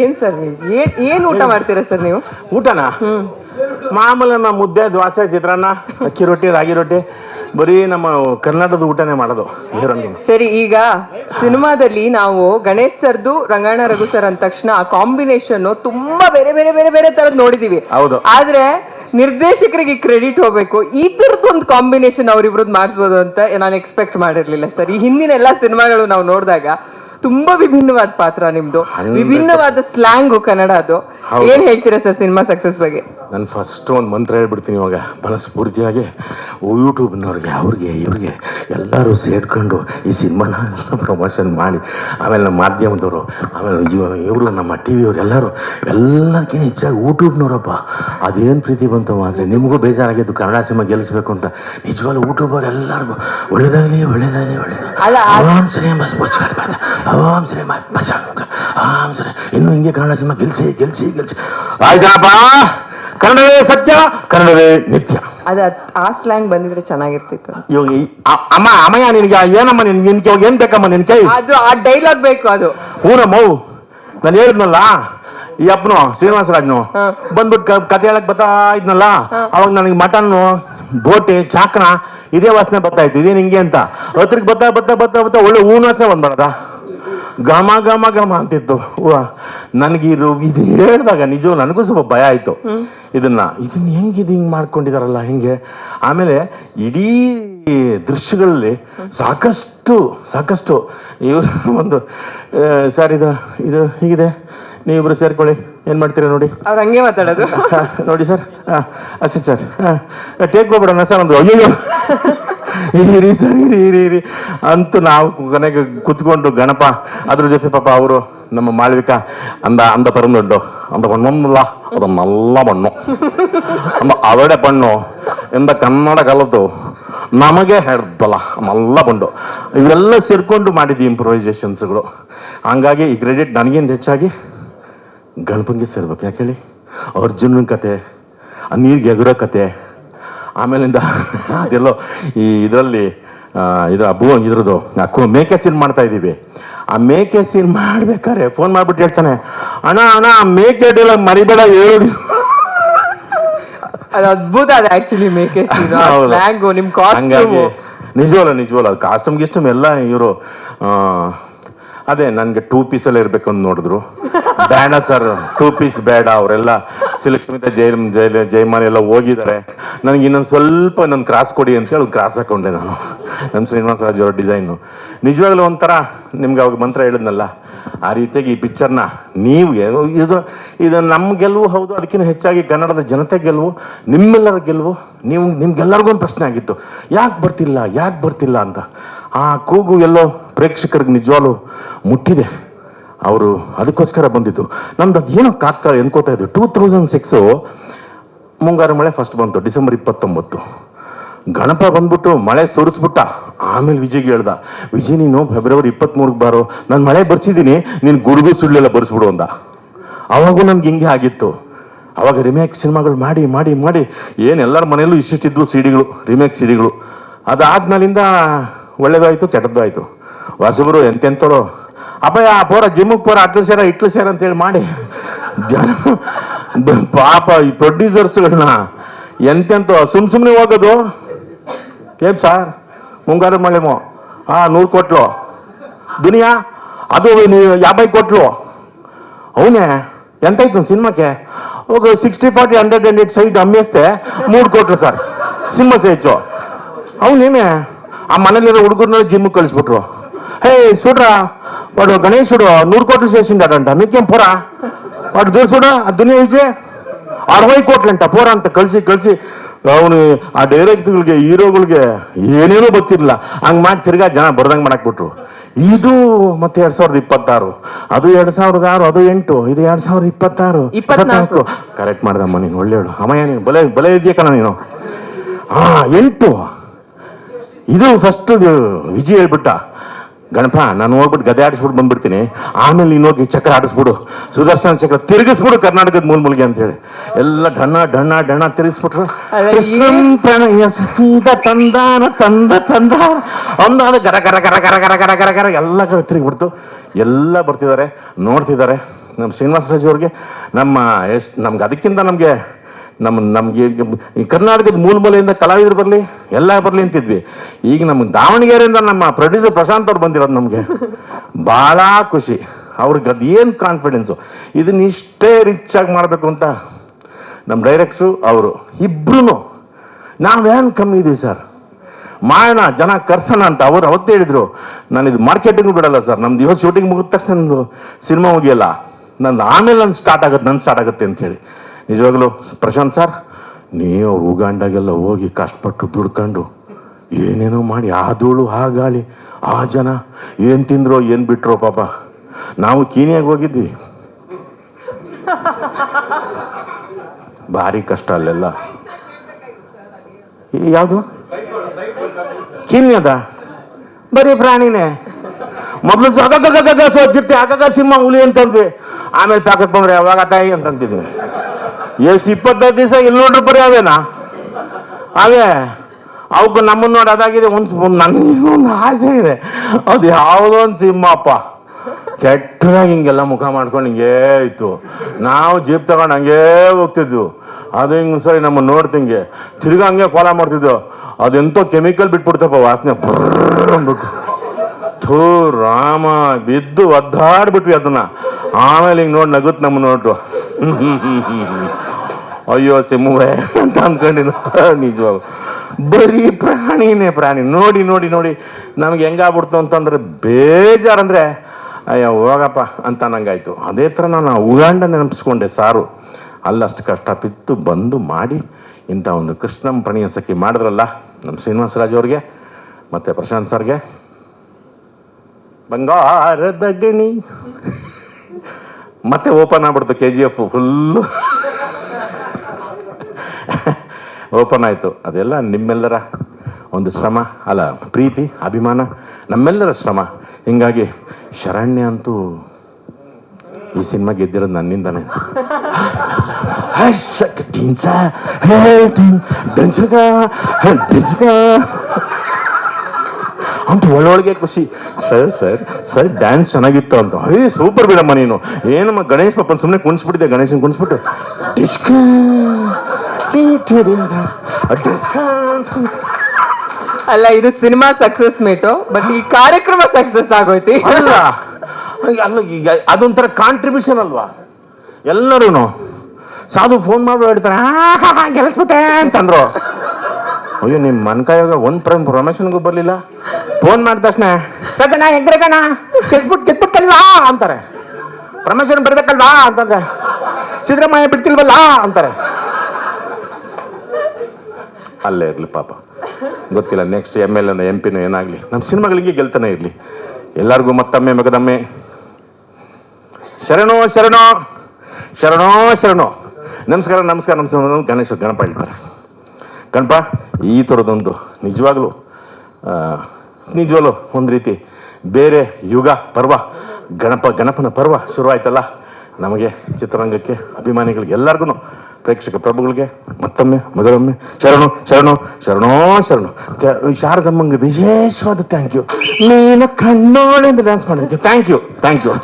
ಏನ್ ಸರ್ ನೀವು? ಏನ್ ಏನ್ ಊಟ ಮಾಡ್ತೀರಾ ಸರ್ ನೀವು? ಊಟನಾ? ಮಾಮೂಲಿ ನಮ್ಮ ಮುದ್ದೆ ದ್ವಾಸೆ ಚಿತ್ರಾನ್ನ ಅಕ್ಕಿ ರೊಟ್ಟಿ ರಾಗಿ ರೊಟ್ಟಿ ಬರೀ ನಮ್ಮ ಕರ್ನಾಟಕದ ಊಟನೇ ಮಾಡೋದು ಹೀರೋನ್ಗೆ ಸರಿ ಈಗ ಸಿನಿಮಾದಲ್ಲಿ ನಾವು ಗಣೇಶ್ ಸರ್ದು ರಂಗಣ್ಣ ರಘು ಸರ್ ಅಂದ ತಕ್ಷಣ ಆ ಕಾಂಬಿನೇಷನ್ ತುಂಬಾ ಬೇರೆ ಬೇರೆ ಬೇರೆ ಬೇರೆ ತರದ್ ನೋಡಿದೀವಿ. ಹೌದು. ಆದ್ರೆ ನಿರ್ದೇಶಕರಿಗೆ ಕ್ರೆಡಿಟ್ ಹೋಗ್ಬೇಕು ಈ ತರದ್ ಒಂದು ಕಾಂಬಿನೇಷನ್ ಅವ್ರಿಬ್ರದ್ದು ಮಾಡಿಸ್ಬೋದು ಅಂತ ನಾನು ಎಕ್ಸ್ಪೆಕ್ಟ್ ಮಾಡಿರ್ಲಿಲ್ಲ ಸರ್. ಈ ಹಿಂದಿನ ಎಲ್ಲಾ ಸಿನಿಮಾಗಳು ನಾವು ನೋಡಿದಾಗ ತುಂಬಾ ವಿಭಿನ್ನವಾದ ಪಾತ್ರ ನಿಮ್ದು. ವಿಭಿನ್ನವಾದ ಸ್ಲ್ಯಾಂಗು ಕನ್ನಡ ಅದು. ಏನ್ ಹೇಳ್ತೀರಾ ಸರ್ ಸಿನಿಮಾ ಸಕ್ಸಸ್ ಬಗ್ಗೆ? ನಾನು ಫಸ್ಟ್ ಒಂದು ಮಂತ್ರ ಹೇಳ್ಬಿಡ್ತೀನಿ ಇವಾಗ. ಮನಸ್ಫೂರ್ತಿಯಾಗಿ ಯೂಟ್ಯೂಬ್ನವ್ರಿಗೆ ಅವ್ರಿಗೆ ಇವ್ರಿಗೆ ಎಲ್ಲರೂ ಸೇರ್ಕೊಂಡು ಈ ಸಿನಿಮಾನ ಪ್ರಮೋಷನ್ ಮಾಡಿ ಆಮೇಲೆ ನಮ್ಮ ಮಾಧ್ಯಮದವರು ಆಮೇಲೆ ಇವರು ನಮ್ಮ ಟಿ ವಿಯವರು ಎಲ್ಲರೂ ಎಲ್ಲಕ್ಕಿಂತ ಹೆಚ್ಚಾಗಿ ಯೂಟ್ಯೂಬ್ನವರಪ್ಪ. ಅದೇನು ಪ್ರೀತಿ ಬಂತು ಆದರೆ ನಿಮಗೂ ಬೇಜಾರಾಗಿದ್ದು ಕನ್ನಡ ಸಿನಿಮಾ ಗೆಲ್ಲಿಸ್ಬೇಕು ಅಂತ. ನಿಜವಾಗ್ಲೂ ಯೂಟ್ಯೂಬರ್ ಎಲ್ಲರಿಗೂ ಒಳ್ಳೇದಾಗಲಿ ಒಳ್ಳೇದಾಗಲಿ. ಅಲ್ಲ, ಒಳ್ಳೇದಾಗಲಿ ಬಸ್ ಬಸ್ ಓಂ ಸರಿ ಆರಾಮ್ ಸರಿ. ಶ್ರೀ ಇನ್ನು ಹಿಂಗೆ ಕನ್ನಡ ಸಿನಿಮಾ ಗೆಲ್ಸಿ ಗೆಲ್ಸಿ ಗೆಲ್ಸಿ. ಆಯ್ತಪ್ಪ. ಕನ್ನಡವೇ ಸತ್ಯ ಕನ್ನಡವೇ ನಿತ್ಯ. ಅದೇ ಆ ಸ್ಲ್ಯಾಂಗ್ ಬಂದಿದ್ರೆ ಚೆನ್ನಾಗಿರ್ತಿತ್ತು. ಇವಾಗ ಈ- ಅ- ಅಮ್ಮ ಅಮ್ಮಯ್ಯ ನಿನಗೆ ಏನಮ್ಮ ನಿನ್ಗೆ ನಿನ್ಗೆ ಇವಾಗ ಏನ್ ಬೇಕಮ್ಮ ನಿನ್ ಕೈ? ಅದು ಆ ಡೈಲಾಗ್ ಬೇಕು ಅದು. ಊರಮ್ಮ ನಾನು ಹೇಳಿದ್ನಲ್ಲ ಈ ಅಪ್ಪನು ಶ್ರೀನಿವಾಸರಾಜ್ನು ಬಂದ್ಬಿಟ್ಟು ಕ- ಕತೆ ಹೇಳಕ್ ಬರ್ತಾ ಇದ್ನಲ್ಲ ಅವಾಗ ನನಗೆ ಮಟನ್ನು ಬೋಟಿ ಚಾಕನ ಇದೇ ವಾಸನೆ ಬರ್ತಾ ಇತ್ತು. ಇದೇ ನಿಂಗೆ ಅಂತ. ಹತ್ರಕ್ಕೆ ಬರ್ತಾ ಬರ್ತಾ ಬರ್ತಾ ಬರ್ತಾ ಒಳ್ಳೆ ಹೂನ್ ವಾಸನೆ ಬಂದ್ಬಾರ್ದ ಘಮ ಘಮ ಘಮ ಅಂತಿತ್ತು. ನನಗೆ ನನಗೆ ಇದು ಇದು ಹೇಳಿದಾಗ ನಿಜ ನನಗೂ ಸ್ವಲ್ಪ ಭಯ ಆಯಿತು. ಇದನ್ನ ಇದನ್ನ ಹೆಂಗೆ ಇದು ಹಿಂಗೆ ಮಾಡ್ಕೊಂಡಿದಾರಲ್ಲ ಹಿಂಗೆ. ಆಮೇಲೆ ಇಡೀ ದೃಶ್ಯಗಳಲ್ಲಿ ಸಾಕಷ್ಟು ಸಾಕಷ್ಟು ಇವರು ಒಂದು ಸರ್ ಇದು ಇದು ಹೀಗಿದೆ. ನೀವಿಬ್ರು ಸೇರ್ಕೊಳ್ಳಿ. ಏನು ಮಾಡ್ತೀರಾ ನೋಡಿ? ಅವ್ರ ಹಂಗೆ ಮಾತಾಡೋದು. ನೋಡಿ ಸರ್. ಹಾಂ ಅಷ್ಟೇ ಸರ್. ಹಾಂ ಟೇಕ್ ಹೋಗ್ಬಿಡೋಣ ಸರ್ ಒಂದು ಅಯ್ಯೋ ಇರಿ, ಸರ್, ಇರಿ ಇರಿ. ಇರಿ ಅಂತೂ ನಾವು ಕೊನೆಗೆ ಕುತ್ಕೊಂಡು ಗಣಪ, ಅದ್ರ ಜೊತೆ ಪಾಪ ಅವರು ನಮ್ಮ ಮಾಳ್ವಿಕ ಅಂದ ಅಂದ ಪರಮದೊಡ್ಡು ಅಂದ ಬಣ್ಣಲ್ಲ ಅದು ನಲ್ಲ ಬಣ್ಣು ಅಂದ ಅವಡೆ ಬಣ್ಣು ಎಂದ ಕನ್ನಡ ಕಲಿತು ನಮಗೆ ಹೇಳ್ದಲ್ಲ ನಲ್ಲ ಬಂಡು ಇವೆಲ್ಲ ಸೇರ್ಕೊಂಡು ಮಾಡಿದ್ವಿ ಇಂಪ್ರೊವೈಸೇಷನ್ಸ್ಗಳು ಹಂಗಾಗಿ ಈ ಕ್ರೆಡಿಟ್ ನನಗಿಂತ ಹೆಚ್ಚಾಗಿ ಗಣಪನಿಗೆ ಸೇರ್ಬೇಕು, ಯಾಕೆ ಹೇಳಿ? ಅರ್ಜುನನ ಕತೆ, ಆ ನೀರಿಗೆ ಎಗರೋ ಕತೆ ಆಮೇಲಿಂದ ಅದೆಲ್ಲೋ ಈ ಇದರಲ್ಲಿ ಇದು ಅಬ್ಬು ಇದ್ರದ್ದು ಆ ಕು- ಮೇಕೆ ಸೀನ್ ಮಾಡ್ತಾ ಇದ್ದೀವಿ. ಆ ಮೇಕೆ ಸೀನ್ ಮಾಡ್ಬೇಕಾದ್ರೆ ಫೋನ್ ಮಾಡ್ಬಿಟ್ಟು ಹೇಳ್ತಾನೆ ಅಣ್ಣ ಅಣ್ಣ ಆ ಮೇಕೆ ಡೈಲಾಗ್ ಮರಿಬೇಡ ಹೇಳು ಅದು ಅದ್ಭುತ ಅದು ಆಕ್ಚುಲಿ ಮೇಕೆ ಹೌದು. ಹ್ಯಾಂಗು ನಿಮ್ಮ ಕಾಸ್ಟ್ಯೂಮು ನಿಜವಲ್ಲ ನಿಜವಲ್ಲ ಅದು ಕಾಸ್ಟ್ಯೂಮ್ ಗಿಸ್ಟಮ್ ಎಲ್ಲ ಇವರು ಅದೇ ನನಗೆ ಟೂ ಪೀಸಲ್ಲಿ ಇರಬೇಕು ಅಂತ ನೋಡಿದ್ರು. ಬೇಡ ಸರ್ ಟೂ ಪೀಸ್ ಬೇಡ, ಅವರೆಲ್ಲ ಸಿಲಕ್ಷ್ಮಿತ ಜೈ ಜೈ ಜೈಮಾಲಿ ಎಲ್ಲ ಹೋಗಿದ್ದಾರೆ. ನನಗೆ ಇನ್ನೊಂದು ಸ್ವಲ್ಪ ನನ್ನ ಕ್ರಾಸ್ ಕೊಡಿ ಅಂತ ಹೇಳಿ ಕ್ರಾಸ್ ಹಾಕೊಂಡೆ ನಾನು. ನಮ್ಮ ಶ್ರೀನಿವಾಸ ರಾಜ್ ಅವರ ಡಿಸೈನು ನಿಜವಾಗ್ಲೂ ಒಂಥರ ನಿಮ್ಗೆ ಅವಾಗ ಮಂತ್ರ ಹೇಳಿದ್ನಲ್ಲ, ಆ ರೀತಿಯಾಗಿ ಈ ಪಿಕ್ಚರ್ನ ನೀವು ಇದು ಇದು ನಮ್ಮ ಗೆಲುವು ಹೌದು, ಅದಕ್ಕಿಂತ ಹೆಚ್ಚಾಗಿ ಕನ್ನಡದ ಜನತೆ ಗೆಲುವು, ನಿಮ್ಮೆಲ್ಲರ ಗೆಲುವು, ನೀವು, ನಿಮ್ಗೆಲ್ಲರಿಗೂ ಒಂದು ಪ್ರಶ್ನೆ ಆಗಿತ್ತು. ಯಾಕೆ ಬರ್ತಿಲ್ಲ ಯಾಕೆ ಬರ್ತಿಲ್ಲ ಅಂತ. ಆ ಕೂಗು ಎಲ್ಲೋ ಪ್ರೇಕ್ಷಕರಿಗೆ ನಿಜವಾಗ್ಲೂ ಮುಟ್ಟಿದೆ. ಅವರು ಅದಕ್ಕೋಸ್ಕರ ಬಂದಿದ್ದು. ನಮ್ದು ಅದು ಏನೋ ಆಗ್ತಾರೆ ಎನ್ಕೋತಾ ಇದ್ದು ಟೂ ತೌಸಂಡ್ ಸಿಕ್ಸು ಮುಂಗಾರು ಮಳೆ ಫಸ್ಟ್ ಬಂತು, ಡಿಸೆಂಬರ್ ಇಪ್ಪತ್ತೊಂಬತ್ತು. ಗಣಪ ಬಂದ್ಬಿಟ್ಟು ಮಳೆ ಸುರಿಸ್ಬಿಟ್ಟ. ಆಮೇಲೆ ವಿಜಯ್ಗೆ ಹೇಳ್ದ ವಿಜಯ್ ನೀನು ಫೆಬ್ರವರಿ ಇಪ್ಪತ್ತ್ಮೂರಕ್ಕೆ ಬಾರೋ. ನಾನು ಮಳೆ ಬರ್ಸಿದ್ದೀನಿ ನೀನು ಗುಡುಗು ಸುಳ್ಳೆಲ್ಲ ಬರ್ಸ್ಬಿಡು ಅಂದ. ಅವಾಗೂ ನಮ್ಗೆ ಹಿಂಗೆ ಆಗಿತ್ತು. ಅವಾಗ ರಿಮೇಕ್ ಸಿನಿಮಾಗಳು ಮಾಡಿ ಮಾಡಿ ಮಾಡಿ ಏನು ಎಲ್ಲರ ಮನೆಯಲ್ಲೂ ಇಷ್ಟಿಷ್ಟಿದ್ವು ಸಿಡಿಗಳು ರಿಮೇಕ್ ಸಿಡಿಗಳು. ಅದಾದ್ಮೇಲಿಂದ ಒಳ್ಳೇದಾಯಿತು ಕೆಟ್ಟದ್ದು ಆಯ್ತು ಹೊಸಬರು ಎಂತೆಂಥವ್ರು ಅಪ್ಪಯ್ಯ ಪೋರ ಜಿಮ್ಮಿಗೆ ಪೋರ ಅಟ್ಲು ಸೇರ, ಇಟ್ಲು ಸೇರ ಅಂತೇಳಿ ಮಾಡಿ. ಜನ ಪಾಪ ಈ ಪ್ರೊಡ್ಯೂಸರ್ಸ್ಗಳನ್ನ ಎಂತೆಂತ, ಸುಮ್ ಸುಮ್ಮನೆ ಹೋಗೋದು. ಏನ್ ಸರ್? ಮುಂಗಾರು ಮಳೆಮೋ ಹಾ ನೂರು ಕೊಟ್ಲು. ದುನಿಯಾ, ಅದು ಯಾಭೈ ಕೊಟ್ಲು. ಅವನೇ, ಎಂತಾಯ್ತು ಸಿನಿಮಾಕ್ಕೆ? ಹೋಗ sixty forty hundred eight side ಅಮ್ಮಿಸ್ತೆ ಮೂರು ಕೊಟ್ರು ಸರ್. ಸಿನಿಮಾ ಸೇಚು ಅವನೇನೆ, ಆ ಮನೇಲಿರೋ ಹುಡುಗರ್ನ ಜಿಮ್ ಕಳಿಸ್ಬಿಟ್ರು. ಹೇ, ಸುಡ್ರ వాడు గణేశుడు నూరు కోట్లు చేసిండాడంట మీకేం పోరా వాడు దూసుడు ఆ దునియా విజయ్ అరవై కోట్లంట పోరా ಅಂತ ಕಳಿಸಿ ಕಳಿಸಿ ಅವನು ಆ ಡೈರೆಕ್ಟ್ಗಳಿಗೆ ಹೀರೋಗಳಿಗೆ ಏನೇನೋ ಗೊತ್ತಿರಲಿಲ್ಲ ಹಂಗ್ ಮಾಡಿ ತಿರ್ಗಾ ಜನ ಬರ್ದಂಗೆ ಮಾಡಾಕ್ಬಿಟ್ರು ಇದು ಮತ್ತೆ ಎರಡ್ ಸಾವಿರದ ಇಪ್ಪತ್ತಾರು ಅದು ಎರಡ್ ಸಾವಿರದ ಆರು ಅದು ಎಂಟು ಇದು ಎರಡ್ ಸಾವಿರದ ಇಪ್ಪತ್ತಾರು ಇಪ್ಪತ್ನಾಲ್ಕು. ಕರೆಕ್ಟ್ ಮಾಡ್ದಮ್ಮ ನೀನು ಒಳ್ಳೆಯಳು ಅಮ್ಮಯ್ಯ ನೀನು ಬಲೆ ಬಲೆ ಇದೆಯಾ ಕಣ ನೀನು ಹಾ ಎಂಟು ಇದು ಫಸ್ಟ್ ವಿಜಯ್ ಹೇಳ್ಬಿಟ್ಟ ಗಣಪ ನಾನು ಹೋಗ್ಬಿಟ್ಟು ಗದೆ ಆಡಿಸ್ಬಿಟ್ಟು ಬಂದ್ಬಿಡ್ತೀನಿ. ಆಮೇಲೆ ನೀನು ಹೋಗಿ ಚಕ್ರ ಆಡಿಸ್ಬಿಡು. ಸುದರ್ಶನ ಚಕ್ರ ತಿರುಗಿಸ್ಬಿಡು ಕರ್ನಾಟಕದ ಮೂಲ ಮೂಲಿಗೆ ಅಂತೇಳಿ ಎಲ್ಲ ಡಣ್ಣ ಡಣ್ಣ ಡಣ್ಣ ತಿರುಗಿಸ್ಬಿಟ್ರು. ಕೃಷ್ಣನ್ ತಂದಾನ ತಂದ ಗರ ಗರ ಗರ ಗರ ಗರ ಗರ ಗರ ಗರ ಎಲ್ಲ ಕಡೆ ತಿರುಗಿಬಿಡ್ತು. ಎಲ್ಲ ಬರ್ತಿದ್ದಾರೆ ನೋಡ್ತಿದ್ದಾರೆ. ನಮ್ಮ ಶ್ರೀನಿವಾಸ ರಾಜು ಅವ್ರಿಗೆ ನಮ್ಮ ಎಷ್ಟು ನಮ್ಗೆ ಅದಕ್ಕಿಂತ ನಮಗೆ ನಮ್ಮ ನಮಗೆ ಕರ್ನಾಟಕದ ಮೂಲ ಮೂಲೆಯಿಂದ ಕಲಾವಿದರು ಬರಲಿ, ಎಲ್ಲ ಬರಲಿ ಅಂತಿದ್ವಿ. ಈಗ ನಮ್ಗೆ ದಾವಣಗೆರೆಯಿಂದ ನಮ್ಮ ಪ್ರೊಡ್ಯೂಸರ್ ಪ್ರಶಾಂತ್ ಅವ್ರು ಬಂದಿರೋದು ನಮಗೆ. ಭಾಳ ಖುಷಿ. ಅವ್ರಿಗೆ ಅದೇನು ಕಾನ್ಫಿಡೆನ್ಸು ಇದನ್ನ ಇಷ್ಟೇ ರಿಚ್ ಆಗಿ ಮಾಡಬೇಕು ಅಂತ ನಮ್ಮ ಡೈರೆಕ್ಟ್ರು ಅವರು. ಇಬ್ರು ನಾವೇನು ಕಮ್ಮಿ ಇದ್ದೀವಿ ಸರ್ ಮಾಡೋಣ ಜನ ಕರ್ಸೋಣ ಅಂತ ಅವರು ಅವತ್ತು ಹೇಳಿದರು. ನಾನು ಇದು ಮಾರ್ಕೆಟಿಂಗ್ ಬಿಡಲ್ಲ ಸರ್ ನಮ್ದು ಇವತ್ತು ಶೂಟಿಂಗ್ ಮುಗಿದ ತಕ್ಷಣ ನಂದು ಸಿನಿಮಾ ಮುಗಿಯಲ್ಲ. ನಂದು ಆಮೇಲೆ ನಂದು ಸ್ಟಾರ್ಟ್ ಆಗುತ್ತೆ ನನ್ನ ಸ್ಟಾರ್ಟ್ ಆಗುತ್ತೆ ಅಂತ ಹೇಳಿ. ನಿಜವಾಗ್ಲೂ ಪ್ರಶಾಂತ್ ಸರ್, ನೀವು ಉಗಾಂಡಾಗೆಲ್ಲ ಹೋಗಿ ಕಷ್ಟಪಟ್ಟು ದುಡ್ಕೊಂಡು ಏನೇನೋ ಮಾಡಿ ಆ ಧೂಳು, ಆ ಗಾಳಿ, ಆ ಜನ ಏನು ತಿಂದ್ರೋ, ಏನು ಬಿಟ್ರೋ ಪಾಪ. ನಾವು ಕೀನಿಯಾಗಿ ಹೋಗಿದ್ವಿ. ಭಾರಿ ಕಷ್ಟ ಅಲ್ಲೆಲ್ಲ. ಯಾವುದು? ಕೀನ್ಯದ? ಬರೀ ಪ್ರಾಣಿನೇ. ಮೊದಲು ಸೋಚಿರ್ತಿ ಅಗಗ ಸಿಂಹ ಹುಲಿ ಅಂತಂದ್ವಿ ಆಮೇಲೆ ತಾಕತ್ ಬಂದ್ರೆ ಯಾವಾಗ ತಾಯಿ ಅಂತಂತಿದ್ವಿ ಎಷ್ಟು ಇಪ್ಪತ್ತೈದು ದಿವಸ ಇಲ್ಲಿ ನೋಡ್ರಿ ಬರೀ ಅವೇನಾ? ಅದೇ ಅವಕ್ಕೆ ನಮ್ಮನ್ನ ನೋಡಿ ಅದಾಗಿದೆ, ಒಂದು ನನಗೆ ಒಂದು ಆಸೆ ಇದೆ. ಅದು ಯಾವುದೋ ಒಂದು ಸಿಂಹಪ್ಪ. ಕೆಟ್ಟದಾಗಿ ಹಿಂಗೆಲ್ಲ ಮುಖ ಮಾಡ್ಕೊಂಡು ಹಿಂಗೇ ಇತ್ತು. ನಾವು ಜೀಪ್ ತಗೊಂಡು ಹಂಗೇ ಹೋಗ್ತಿದ್ವು. ಅದು ಹಿಂಗೆ ಸರಿ ನಮ್ಮ ನೋಡ್ತಿಂಗೆ ತಿರ್ಗಾ ಹಂಗೆ ಫಾಲೋ ಮಾಡ್ತಿದ್ವು. ಅದೆಂತೋ ಕೆಮಿಕಲ್ ಬಿಟ್ಬಿಡ್ತಪ್ಪ ವಾಸನೆ. ಅಂದ್ಬಿಟ್ಟು. ಥೂ ರಾಮ ಬಿದ್ದು ಒದ್ದಾಡ್ಬಿಟ್ವಿ ಅದನ್ನ. ಆಮೇಲೆ ಹಿಂಗೆ ನೋಡಿ ನಗುತ್ ನಮ್ಮ ನೋಟು. ಅಯ್ಯೋ ಸಿಂಹವೇ ಅಂತ ಅಂದ್ಕೊಂಡಿನ ನಿಜವಾಗ ಬರೀ ಪ್ರಾಣಿನೇ ಪ್ರಾಣಿ. ನೋಡಿ ನೋಡಿ ನೋಡಿ. ನಮ್ಗೆ ಹೆಂಗಾಗ್ಬಿಡ್ತು ಅಂತಂದ್ರೆ ಬೇಜಾರಂದ್ರೆ, ಅಯ್ಯೋ ಹೋಗಪ್ಪ ಅಂತ ನಂಗಾಯ್ತು ಅದೇ ಥರ ನಾನು ಉಗಾಂಡ ನೆನಪಿಸ್ಕೊಂಡೆ ಸಾರು. ಅಲ್ಲಷ್ಟು ಕಷ್ಟ ಬಿತ್ತು, ಬಂದು ಮಾಡಿ ಇಂಥ ಒಂದು ಕೃಷ್ಣಂ ಪ್ರಣಯ ಸಖಿ ಮಾಡಿದ್ರಲ್ಲ, ನಮ್ಮ ಶ್ರೀನಿವಾಸರಾಜ್ ಅವ್ರಿಗೆ, ಮತ್ತು ಪ್ರಶಾಂತ್ ಸರ್ಗೆ. ಬಂಗಾರದ ಗಣಿ ಮತ್ತೆ ಓಪನ್ ಆಗ್ಬಿಡ್ತು K G F full open ಆಯಿತು. ಅದೆಲ್ಲ ನಿಮ್ಮೆಲ್ಲರ ಒಂದು ಶ್ರಮ ಅಲ್ಲ ಪ್ರೀತಿ ಅಭಿಮಾನ ನಮ್ಮೆಲ್ಲರ ಶ್ರಮ ಹಿಂಗಾಗಿ ಶರಣ್ಯ ಅಂತೂ ಈ ಸಿನಿಮಾ ಗೆದ್ದಿರೋದು ನನ್ನಿಂದಾನೆ. ಹಾಯ್ ಸಕ್ ಟಿನ್ಸ, ಹೇ ಟೀನ್ ಡಿನ್ಸಕ, ಡಿನ್ಸಕ. ಅಂತ ಒಳ್ಳೊಳಗೆ ಖುಷಿ. ಸರ್ ಸರ್ ಸರ್ ಡ್ಯಾನ್ಸ್ ಚೆನ್ನಾಗಿತ್ತು ಅಂತ. ಅಯ್ಯ ಸೂಪರ್ ಬಿಡಮ್ಮ ನೀನು. ಏನಮ್ಮ ಗಣೇಶ್ ಪಾಪನ್ ಸುಮ್ಮನೆ ಕುಣಿಸ್ಬಿಟ್ಟಿದ್ದೆ ಗಣೇಶನ್ ಕುಣಿಸ್ಬಿಟ್ಟು. ಡಿಸ್ಕ ಅಲ್ಲ ಇದು ಸಿನಿಮಾ ಸಕ್ಸಸ್ ಮೇಟು ಬಟ್ ಈ ಕಾರ್ಯಕ್ರಮ ಸಕ್ಸಸ್ ಆಗೋಯ್ತಿ. ಅಲ್ಲ ಅಲ್ಲ ಈಗ ಅದೊಂಥರ ಕಾಂಟ್ರಿಬ್ಯೂಷನ್ ಅಲ್ವಾ? ಎಲ್ಲರೂ ಸಾಧು ಫೋನ್ ಮಾಡಿ ಹೇಳ್ತಾರೆ ಗೆಲ್ಲಿಸ್ಬಿಟ್ಟೆ ಅಂತಂದ್ರು. ಅಯ್ಯೋ ನಿಮ್ಮ ಮನ್ಕಾಯೋಗ ಒಂದು ಪ್ರಮ್ ಪ್ರಮೋಷನ್ಗೂ ಬರಲಿಲ್ಲ? ಫೋನ್ ಮಾಡಿದ ತಕ್ಷಣ ಕಣ ಹೆಂಗ್ರೆ ಕಣ ಕೆತ್ಬಿಟ್ಟು ಕೆತ್ಬಿಟ್ಟಲ್ವಾ ಅಂತಾರೆ. ಪ್ರಮೋಷನ್ ಬರ್ಬೇಕಲ್ವಾ? ಅಂತಂದ್ರೆ, ಸಿದ್ದರಾಮಯ್ಯ ಬಿಡ್ತಿಲ್ವಲ್ಲ? ಅಂತಾರೆ. ಅಲ್ಲೇ ಇರಲಿ ಪಾಪ. ಗೊತ್ತಿಲ್ಲ ನೆಕ್ಸ್ಟ್ ಎಂ ಎಲ್ ಎಂ ಪಿನ ಏನಾಗಲಿ. ನಮ್ಮ ಸಿನಿಮಾಗಳಿಗೆ ಗೆಲ್ತಾನೆ ಇರಲಿ. ಎಲ್ಲರಿಗೂ ಮತ್ತೊಮ್ಮೆ ಮಗದಮ್ಮೆ. ಶರಣೋ ಶರಣೋ. ಶರಣೋ ಶರಣೋ. ನಮಸ್ಕಾರ ನಮಸ್ಕಾರ ನಮಸ್ಕಾರ, ಗಣೇಶ ಗಣಪ ಹೇಳ್ತಾರೆ ಗಣಪ ಈ ಥರದೊಂದು ನಿಜವಾಗ್ಲೂ ನಿಜವಾಗ್ಲೂ ಒಂದು ರೀತಿ ಬೇರೆ ಯುಗ ಪರ್ವ, ಗಣಪ, ಗಣಪನ ಪರ್ವ ಶುರುವಾಯ್ತಲ್ಲ. ನಮಗೆ ಚಿತ್ರರಂಗಕ್ಕೆ ಅಭಿಮಾನಿಗಳಿಗೆ ಎಲ್ಲರಿಗೂ ಪ್ರೇಕ್ಷಕ ಪ್ರಭುಗಳಿಗೆ ಮತ್ತೊಮ್ಮೆ, ಮೊದಲೊಮ್ಮೆ ಶರಣು ಶರಣು, ಶರಣೋ, ಶರಣು. ಶಾರದಮ್ಮಂಗೆ ವಿಶೇಷವಾದ ಥ್ಯಾಂಕ್ ಯು ನೀನು ಕಣ್ಣೋಳಿಂದ ಡ್ಯಾನ್ಸ್ ಮಾಡಿದ್ದೆ ಥ್ಯಾಂಕ್ ಯು ಥ್ಯಾಂಕ್ ಯು